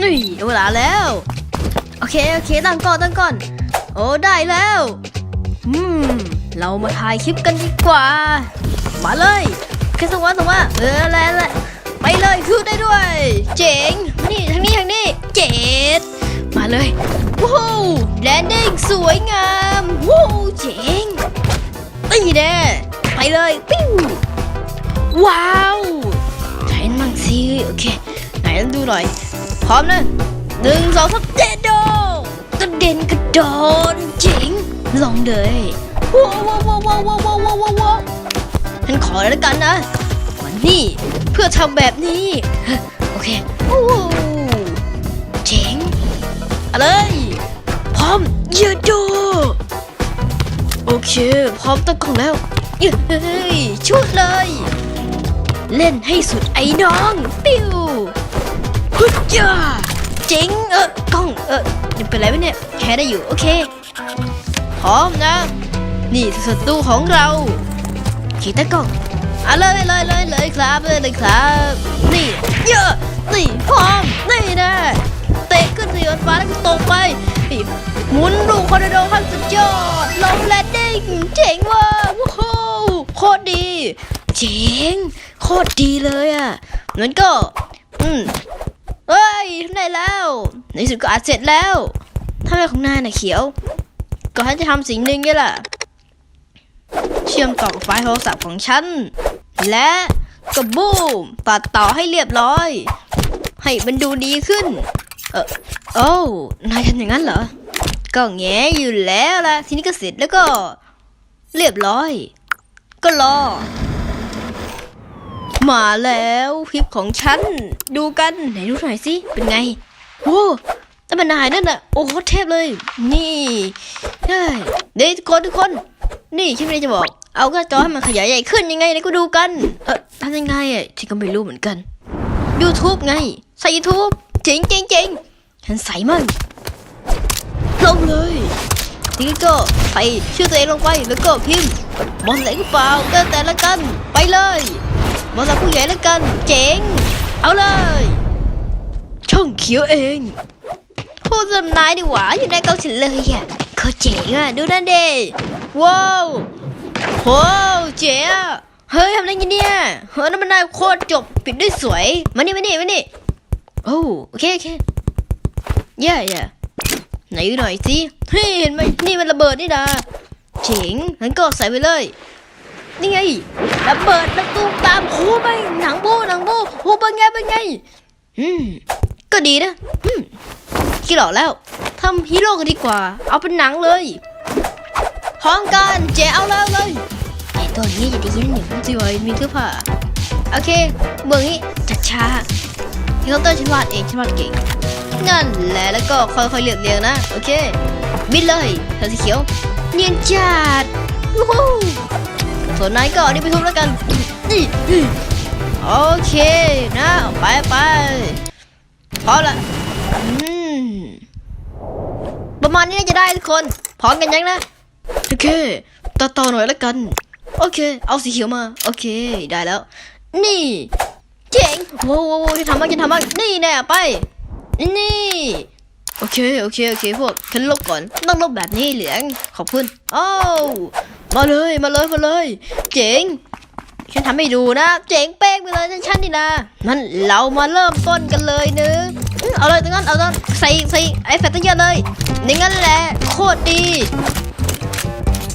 นี่เวลาแล้ว โอเค โอเค ตั้งก่อน ตั้งก่อน โอ้ ได้แล้ว อืม เรามาถ่ายคลิปกันดีกว่า มาเลยแค่สวัสดีว่าเอออะไรอะไรไปเลยคือได้ด้วย เจ๋ง นี่ทางนี้ทางนี้ เจ็ดมาเลย ว้าวแลนดิ้งสวยงาม ว้าวเจ๋งตีแน่ไปเลย ปิ้วว้าวใช้มั่งสิโอเค ดูหน่อย พร้อมนะหนึ่งสองสามเดโดกระเด็นกระดอนจริง ลองเลยว้าวว้าวว้าวว้าวว้าวว้าวว้าวฉันขอแล้วกันนะวันนี้เพื่อทำแบบนี้ โอเคโอ้เจ๋งอะไรพร้อมยืะโดโอเค พร้อมตั้งกล่องแล้วเฮ้ยชุดเลย เล่นให้สุดไอ้น้อง ปิ้ว ฮึดจ้าเจ๋งเออกล้องเออยังเป็นไรไหมเนี่ยแค่ได้อยู่ โอเค พร้อมนะ นี่ศัตรูของเราขี่ตะกล้องอะเลยเลยเลยเลยครับเลยเลยครับ นี่เยอะนี่พร้อมนี่นะเตะขึ้นสีฟ้าแล้วก็ตกไปหมุนลูกคอร์โดขั้นสุดยอดลงแลนดิ้งเจ๋งว่ะว้าวโคตรดี เจ๋งโคตรดีเลยอะงั้นก็ อืม เอ้ยทำได้แล้วในสุดก็อัดเสร็จแล้วทำอะไมของนายน่ะเขียวก็ให้จะทำสิ่งหนึ่งนี่แหละเชื่อมต่อกับไฟล์โทรศัพท์ของฉัน และก็บูมตัดต่อให้เรียบร้อย ให้มันดูดีขึ้น เออโอ้นายทำอย่างนั้นเหรอ ก็แงอยู่แล้วล่ะ ทีนี้ก็เสร็จแล้วก็ เรียบร้อย ก็รอ มาแล้วคลิปของฉัน ดูกันไหนดูหน่อยสิเป็นไงโอ้แต่มันนายนั่นน่ะโอ้โหเทพเลย นี่เฮ้เดี๋ยวทุกคนทุกคน นี่ฉันไม่ได้จะบอก เอาก็จอให้มันขยายใหญ่ขึ้นยังไงนะก็ดูกัน เออทำยังไงอะฉันก็ไม่รู้เหมือนกัน YouTube ไง ใส่ YouTube เจ๋งเจ๋งเจ๋งฉันใส่มันลงเลยทีนี้ก็ใส่ชื่อตัวเองลงไปแล้วก็พิมพ์บอลไหนก็เปล่าก็แต่ละกันไปเลย บอลสักผู้ใหญ่แล้วกัน เจ๋ง เอาเลย ช่องเขียวเองพูดจำนายดีหว่าอยู่ในเกาฉันเลยอะเขาเจ๋งอะดูนั่นเดว้าวโว้าวเจ๋งอเฮ้ยทำอะไรกันเนี่ยเฮ้ยนั่นมันนายโคตรจบปิดด้วยสวยมานี่มานี่มานี่โอ้โอเคโอเคเย่เย่ไหนดูหน่อยสิเฮ้ยเห็นไหมนี่มันระเบิดนี่นะเจ๋งงั้นก็ใส่ไปเลย นี่ไงระเบิดแล้วตูมตามโอ้ไปหนังโบหนังโบโอ้เป็นไงเป็นไงอืมก็ดีนะอืมคิดออกแล้วทำฮีโร่กันดีกว่า เอาเป็นหนังเลยพร้อมกันเจ๊เอาแล้วเลยไอ้ตัวนี้อย่าได้ยินหนึ่งจิ๋วมีเสื้อผ้าโอเคเมืองนี้จัดชาเฮลเตอร์ฉันวาดเองฉันวาดเก่งนั่นแหละแล้วก็ค่อยๆเรียบเรียงนะโอเคบินเลยเธอสีเขียวเนียนจัดวู้ฮู้ ส่วนนายก็นี่ไปทุบแล้วกันนี่โอเคนะไปไปพร้อมละประมาณนี้จะได้ทุกคนพร้อมกันยังนะโอเคต่อต่อหน่อยแล้วกัน โอเค เอาสีเขียวมา โอเคได้แล้ว นี่เจ๋งโว้วโว้วโว้วจะทำบ้างจะทำบ้างนี่แน่ไปนี่โอเค โอเค โอเค พวกฉันลบก่อน ต้องลบแบบนี้เหลือง ขอบคุณ โอ้าว มาเลยมาเลยมาเลย เจ๋ง ฉันทำให้ดูนะ เจ๋งเป้งไปเลยฉันนี่นะมันเรามาเริ่มต้นกันเลยเนึงเอาเลยตรงนั้นเอาตรงนั้นใส่ใส่ไอ้แฟตเตอร์เยอะเลยนี่งั้นแหละโคตรดี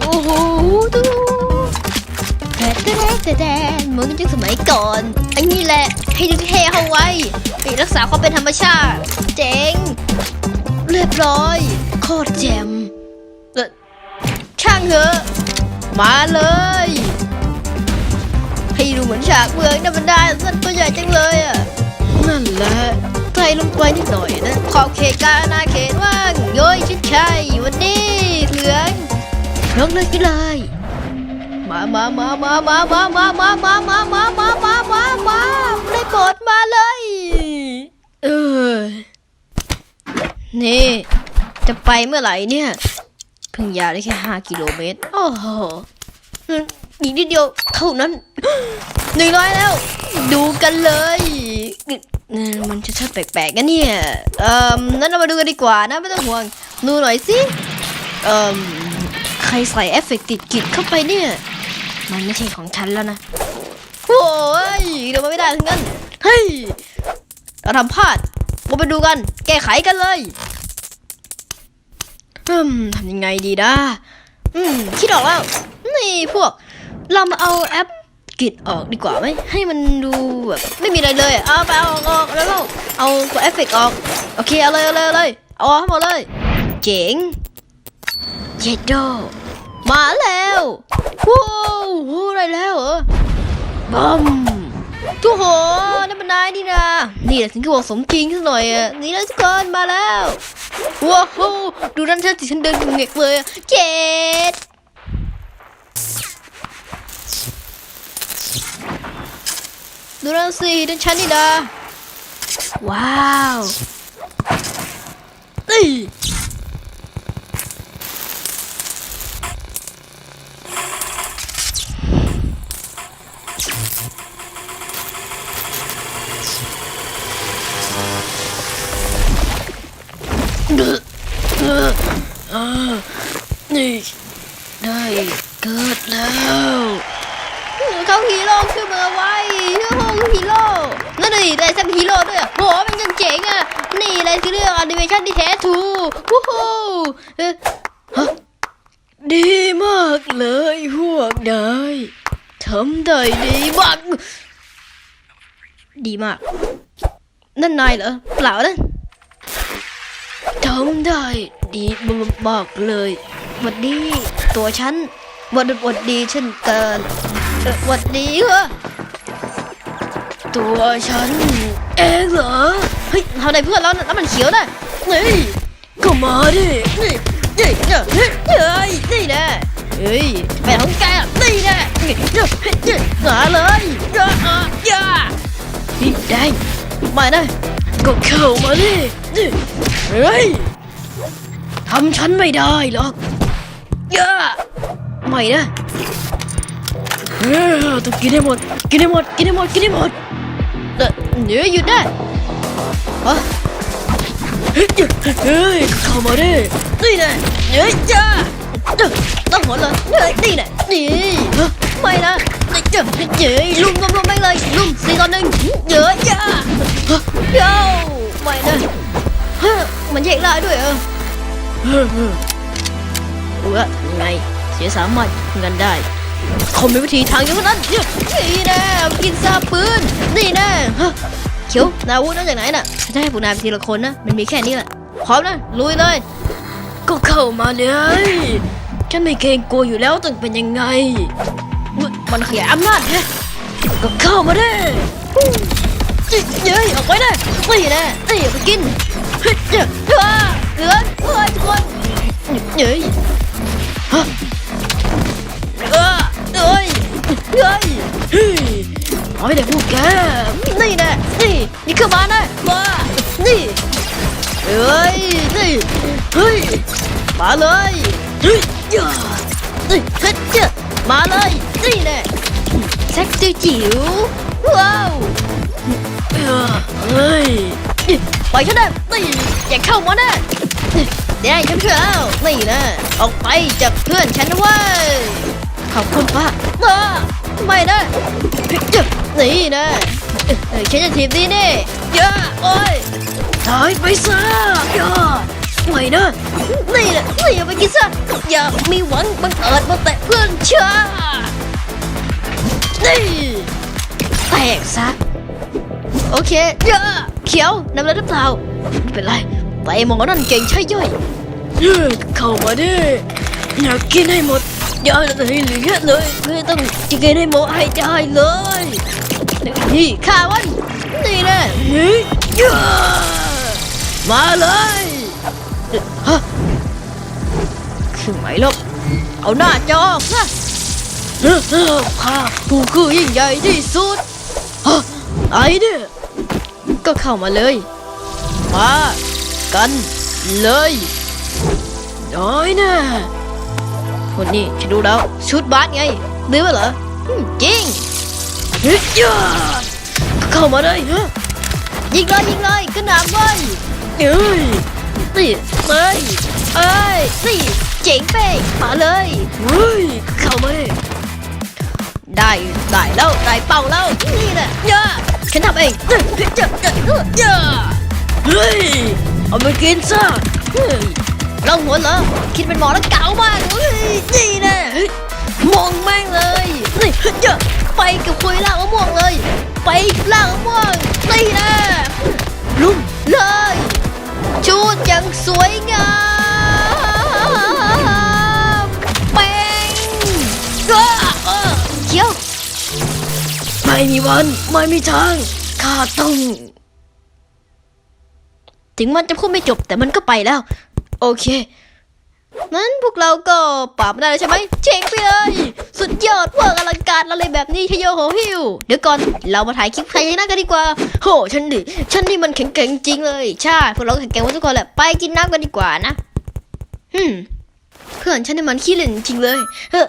โอ้โหดูแต่แต่แต่แต่เหมือนยุคสมัยก่อนอันนี้แหละให้ดูเท่เอาไว้ปรักษาความเป็นธรรมชาติ เจ๋ง เรียบร้อย โคตรแจ่มช่างเถอะ มาเลยให้ดูเหมือนฉากเมืองนะมันได้สั้นตัวใหญ่จังเลยอะนั่นแหละใส่ลงไปนิดหน่อยนะขอบเขตการอาณาเขตว่างโย้ยชิดชัยวันนี้เหลืองลงเลยกันเลยมามามามามามามามามามามามามามามาได้โปรดมาเลยเออนี่ จะไปเมื่อไหร่เนี่ย เพิ่งยาได้แค่ห้ากิโลเมตร โอ้โหอีกนิดเดียวเท่านั้นหนึ่งร้อยแล้ว ดูกันเลยมันจะชัดแปลกๆนเนี่ยเอ่อนั้นเรามาดูกันดีกว่านะไม่ต้องห่วงดูหน่อยสิเอ่อใครใส่เอฟเฟกต์ติดกิดเข้าไปเนี่ย มันไม่ใช่ของฉันแล้วนะโอ้ยเดี๋ยวมาไม่ได้ทั้งนั้นเฮ้ยเราทำพลาดมาไปดูกัน แก้ไขกันเลย อืมทำยังไงดีนะอืมคิดออกแล้ว นี่พวก เรามาเอาแอปกิดออกดีกว่าไหมให้มันดูแบบไม่มีอะไรเลยเอาไปเอาออกแล้วก็เอาตัวเอฟเฟกต์ออกโอเคเอาเลยเอาเลยเอาเลยเอาอกหมดเลย เจ๋งเย็ดโดมาแล้วว้าวอะไรแล้วเหรอบัม ทุกคนนั่นเป็นนายนี่นะนี่แหละถึงจะบอกสมจริงสักหน่อยอะนี่นะทุกคนมาแล้วว้าวดูนั่นฉันสิฉันเดินเงกเลยอะเจ็ดดูนั่นสินั่นฉันนี่นะว้าวเอ้ยเออเออเออ นี่ได้เกิดแล้วเขาฮีโร่ขึ้นมาไว้ฮีโร่ฮีโร่นั่นนี่ได้แซมฮีโร่ด้วยอะโหมันยังเจ๋งอะ นี่อะไรคือเรื่องแอนิเมชันที่แท้ทูวู้ฮู้ฮะดีมากเลยพวกนายทำได้ดีมากดีมาก นั่นนายเหรอ เปล่านะทำได้ ดีมากเลยหวัดดีตัวฉันหวัดหวัดดีเช่นกันหวัดดีเหรอตัวฉันเองเหรอเฮ้ยทำอะไรเพื่อนแล้วนะน้ำมันเขียวนะนี่ก็มาดินี่นี่นี่นี่นี่นี่นะเฮ้ยไปของแกนี่นะนี่นี่นี่มาเลยอย่าอย่าพี่แดงมานะก็เข้ามาดินี่เฮ้ย ทำฉันไม่ได้หรอกอย่าไม่นะเออต้องกินให้หมด กินให้หมด กินให้หมด กินให้หมดเดี๋ยวหยุดได้ฮะเฮ้ยเฮ้ยเข้ามาดินี่แน่เฮ้ยจ้าต้องหัวเลยเฮ้ยนี่แน่นี่ฮะไม่นะเจ้าเย้ยลุมลุมลุมไปเลยลุมสี่ต่อหนึ่งเยอะจ้าฮะเย้าไม่นะฮะมันแยกได้ด้วยเหรอเฮ้อเฮ้อ รู้ว่าทำยังไง เสียสามารถเงินได้เขามีวิธีทางอย่างนั้นเนี่ยนี่แน่กินซาปืน นี่แน่ฮะเขียวนาวุธนั่นจากไหนน่ะฉันจะให้พวกนายไปทีละคนนะ มันมีแค่นี้แหละ พร้อมนะ ลุยเลย ก็เข้ามาเลยฉันไม่เกรงกลัวอยู่แล้วต้องเป็นยังไง มันขยายอำนาจแฮะก็เข้ามาได้เย้ยออกไปนะนี่แน่นี่ไปกินเฮ้ยเฮ้ย เหลือเฮ้ยทุกคนเย้ยฮะเออเอ้ยเอ้ยเฮ้ยเอาไม่ได้พวกแกนี่น่นี่นี่เข้ามานะมานี่เอ้ยนี่เฮ้ยมาเลยเฮ้ยย่านี่เฮ้ยเจ้ามาเลยนี่แน่แซ็กซี่จิ๋วว้าวเฮ้ยไปฉันนะนี่อย่าเข้ามานะนี่ เดี๋ยวฉันเชื่อแล้วนี่นะ ออกไปจากเพื่อนฉันนะเว้ยขอบคุณป้ามาไม่นะจ็บนี่นะฉันจะทีบนี่นี่ย่าโอ้ยตายไปซะย่าไม่นะนี่นะนี่อย่าไปกินซะอย่ามีหวังบังเอิญมาแตะเพื่อนฉันนี่แตกซะโอเคย่าเขียวนำแล้วหรือเปล่าไม่เป็นไร ไอ้หมอนั่นเก่งใช่ย่อยเฮ้ยเข้ามาดิอยากกินให้หมดอย่าให้เหลือเลยไม่ต้องจะกินให้หมดให้ได้เลยนี่ข้าวันนี่นะนี่ย่ามาเลยฮะคือไหมลบเอาหน้าจอออกนะเออเออข้าผู้คือยิ่งใหญ่ที่สุดฮะไอ้เนี่ยก็เข้ามาเลย มา กันเลย น้อยนะคนนี้ฉันดูแล้วชุดบาสไงลืมไปเหรอจริงเฮ้ยาเข้ามาเลยฮะยิงเลยยิงเลยกระหน่ำเลยเอ้ยนี่เลยเอ้ยนี่เจ๋งเป้งมาเลยเฮ้ยเข้ามาได้ได้แล้วได้เป่าแล้วนี่แหละเยอะฉันทำเองเฮ้ยเจ้าเจ้าเจ้าเฮ้ย เอาไปกินซะเฮ้ยเราหัวเหรอคิดเป็นหมอแล้วเก๋ามากเฮ้ยนี่น่เฮ้ยมองแม่งเลยนี่เยอะไปกับคุยล่างมะม่วงเลย ไปล่างมะม่วงนี่น่ลุ่มเลยชุดอย่างสวยงามเป้งก็เออเขียวไม่มีวัน ไม่มีทางข้าต้อง ถึงมันจะพูดไม่จบแต่มันก็ไปแล้ว โอเคนั้นพวกเราก็ปราบได้ใช่ไหมเจ๋งไปเลย สุดยอดเวิร์อลังการอะไรแบบนี้ทะโยโหหิวเดี๋ยวก่อนเรามาถ่ายคลิปใครนั่นกันดีกว่า โหฉันดิฉันนี่มันแข็งแกร่งจริงเลยใช่พวกเราแข็งแกร่งทุกคนแหละไปกินน้ำกันดีกว่านะฮึมเพื่อนฉันนี่มันขี้เล่นจริงเลยเฮ้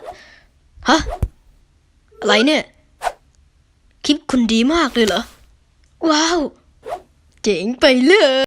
ฮะอะไรเนี่ยคลิปคุณดีมากเลยเหรอว้าว เจ๋งไปเลย